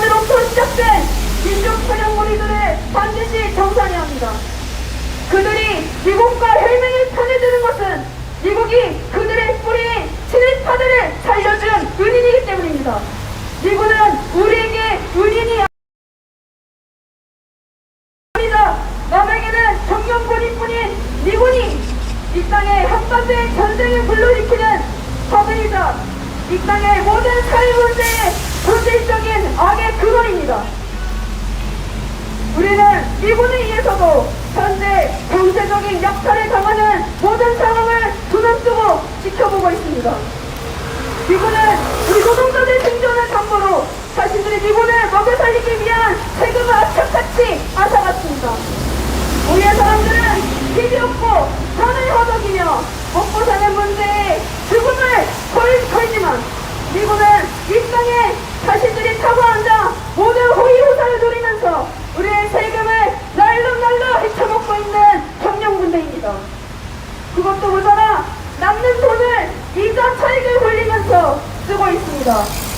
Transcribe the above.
전으로부터 시작된 민족 사냥머리들을 반드시 정산해야 합니다. 그들이 미국과 혈맹을 편해드는 것은 미국이 그들의 뿌리인 친일파들을 살려준 은인이기 때문입니다. 미국은 우리에게 은인이 아니다. 남에게는 정령군일 뿐인 미군이 이 땅에 한반도의 전쟁을 불러일으키는 사들이자 이 땅의 모든 사회 문제의 약탈을 당하는 모든 상황을 눈을 뜨고 지켜보고 있습니다. 미군은 우리 노동자들 생존을 담보로 자신들이 미군을 먹여 살리기 위한 세금을 악착같이 앗아갔습니다. 우리의 사람들은 길이 없고 산을 허덕이며 먹고 사는 문제에 죽음을 걸, 걸지만 미군은 이 땅에 자신들이 타고 앉아 모든 호의호사를 누리면서 우리의 세금을 날름날름 헤쳐먹고 있는 경영군대입니다. 그것도 모자라 남는 돈을 이자 차익을 돌리면서 쓰고 있습니다.